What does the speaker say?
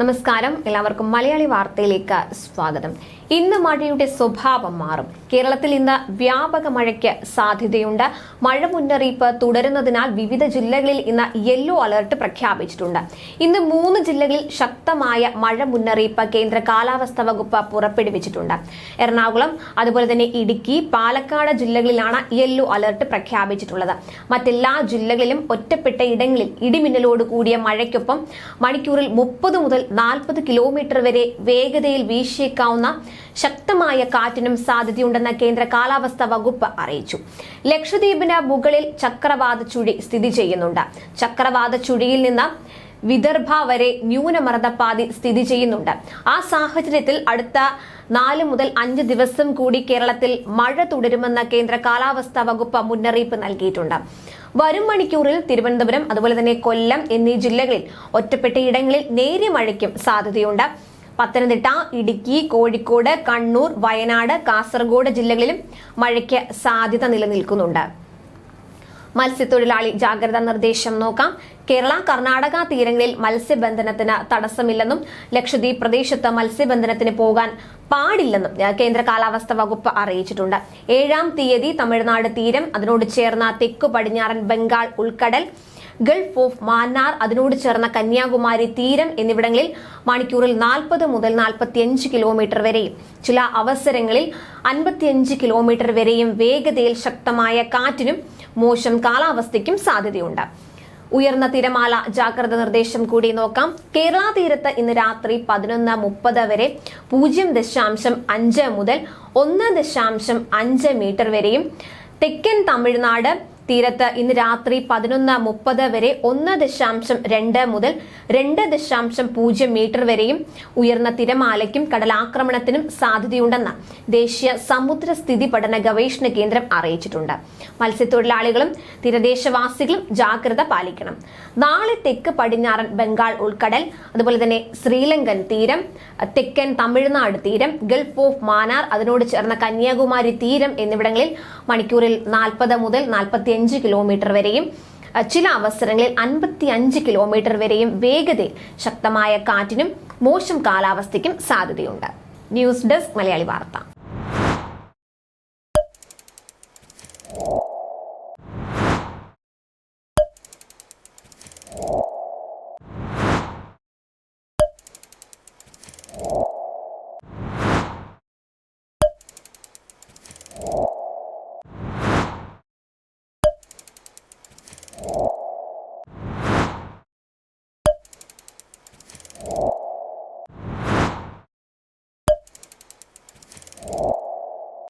നമസ്കാരം. എല്ലാവർക്കും മലയാളി വാർത്തയിലേക്ക് സ്വാഗതം. ഇന്ന് മഴയുടെ സ്വഭാവം മാറും. കേരളത്തിൽ ഇന്ന് വ്യാപക മഴയ്ക്ക് സാധ്യതയുണ്ട്. മഴ മുന്നറിയിപ്പ് തുടരുന്നതിനാൽ വിവിധ ജില്ലകളിൽ ഇന്ന് യെല്ലോ അലർട്ട് പ്രഖ്യാപിച്ചിട്ടുണ്ട്. ഇന്ന് മൂന്ന് ജില്ലകളിൽ ശക്തമായ മഴ മുന്നറിയിപ്പ് കേന്ദ്ര കാലാവസ്ഥാ വകുപ്പ് പുറപ്പെടുവിച്ചിട്ടുണ്ട്. എറണാകുളം അതുപോലെ തന്നെ ഇടുക്കി പാലക്കാട് ജില്ലകളിലാണ് യെല്ലോ അലർട്ട് പ്രഖ്യാപിച്ചിട്ടുള്ളത്. മറ്റെല്ലാ ജില്ലകളിലും ഒറ്റപ്പെട്ട ഇടങ്ങളിൽ ഇടിമിന്നലോട് കൂടിയ മഴയ്ക്കൊപ്പം മണിക്കൂറിൽ മുപ്പത് മുതൽ നാൽപ്പത് കിലോമീറ്റർ വരെ വേഗതയിൽ വീശിയേക്കാവുന്ന ശക്തമായ കാറ്റിനും സാധ്യതയുണ്ടെന്ന് കേന്ദ്ര കാലാവസ്ഥാ വകുപ്പ് അറിയിച്ചു. ലക്ഷദ്വീപിന് മുകളിൽ ചക്രവാത ചുഴി സ്ഥിതി ചെയ്യുന്നുണ്ട്. ചക്രവാത ചുഴിയിൽ നിന്ന് വിദർഭ വരെ ന്യൂനമർദ്ദപാതി സ്ഥിതി ചെയ്യുന്നുണ്ട്. ആ സാഹചര്യത്തിൽ അടുത്ത നാല് മുതൽ അഞ്ച് ദിവസം കൂടി കേരളത്തിൽ മഴ തുടരുമെന്ന് കേന്ദ്ര കാലാവസ്ഥാ വകുപ്പ് മുന്നറിയിപ്പ് നൽകിയിട്ടുണ്ട്. വരും മണിക്കൂറിൽ തിരുവനന്തപുരം അതുപോലെ തന്നെ കൊല്ലം എന്നീ ജില്ലകളിൽ ഒറ്റപ്പെട്ട ഇടങ്ങളിൽ നേരിയ മഴയ്ക്കും സാധ്യതയുണ്ട്. പത്തനംതിട്ട ഇടുക്കി കോഴിക്കോട് കണ്ണൂർ വയനാട് കാസർഗോഡ് ജില്ലകളിലും മഴയ്ക്ക് സാധ്യത നിലനിൽക്കുന്നുണ്ട്. മത്സ്യത്തൊഴിലാളി ജാഗ്രതാ നിർദ്ദേശം നോക്കാം. കേരള കർണാടക തീരങ്ങളിൽ മത്സ്യബന്ധനത്തിന് തടസ്സമില്ലെന്നും ലക്ഷദ്വീപ് പ്രദേശത്ത് മത്സ്യബന്ധനത്തിന് പോകാൻ പാടില്ലെന്നും കേന്ദ്ര കാലാവസ്ഥാ വകുപ്പ് അറിയിച്ചിട്ടുണ്ട്. ഏഴാം തീയതി തമിഴ്നാട് തീരം അതിനോട് ചേർന്ന തെക്കു പടിഞ്ഞാറൻ ബംഗാൾ ഉൾക്കടൽ ഗൾഫ് ഓഫ് മാന്നാർ അതിനോട് ചേർന്ന കന്യാകുമാരി തീരം എന്നിവിടങ്ങളിൽ മണിക്കൂറിൽ നാൽപ്പത് മുതൽ നാൽപ്പത്തിയഞ്ച് കിലോമീറ്റർ വരെയും ചില അവസരങ്ങളിൽ അൻപത്തിയഞ്ച് കിലോമീറ്റർ വരെയും വേഗതയിൽ ശക്തമായ കാറ്റിനും മോശം കാലാവസ്ഥയ്ക്കും സാധ്യതയുണ്ട്. ഉയർന്ന തിരമാല ജാഗ്രത നിർദ്ദേശം കൂടി നോക്കാം. കേരള തീരത്ത് ഇന്ന് രാത്രി പതിനൊന്ന് മുപ്പത് വരെ പൂജ്യം ദശാംശം അഞ്ച് മുതൽ ഒന്ന് ദശാംശം അഞ്ച് മീറ്റർ വരെയും തെക്കൻ തമിഴ്നാട് തീരത്ത് ഇന്ന് രാത്രി പതിനൊന്ന് മുപ്പത് വരെ ഒന്ന് ദശാംശം രണ്ട് മുതൽ രണ്ട് ദശാംശം പൂജ്യം മീറ്റർ വരെയും ഉയർന്ന തിരമാലയ്ക്കും കടലാക്രമണത്തിനും സാധ്യതയുണ്ടെന്ന് ദേശീയ സമുദ്ര സ്ഥിതി പഠന ഗവേഷണ കേന്ദ്രം അറിയിച്ചിട്ടുണ്ട്. മത്സ്യത്തൊഴിലാളികളും തീരദേശവാസികളും ജാഗ്രത പാലിക്കണം. നാളെ തെക്ക് പടിഞ്ഞാറൻ ബംഗാൾ ഉൾക്കടൽ അതുപോലെ തന്നെ ശ്രീലങ്കൻ തീരം തെക്കൻ തമിഴ്നാട് തീരം ഗൾഫ് ഓഫ് മാനാർ അതിനോട് ചേർന്ന കന്യാകുമാരി തീരം എന്നിവിടങ്ങളിൽ മണിക്കൂറിൽ നാൽപ്പത് മുതൽ നാൽപ്പത്തിയഞ്ച് കിലോമീറ്റർ വരെയും ചില അവസരങ്ങളിൽ അൻപത്തി അഞ്ച് കിലോമീറ്റർ വരെയും വേഗതയിൽ ശക്തമായ കാറ്റിനും മോശം കാലാവസ്ഥയ്ക്കും സാധ്യതയുണ്ട്. ന്യൂസ് ഡെസ്ക് മലയാളി വാർത്ത.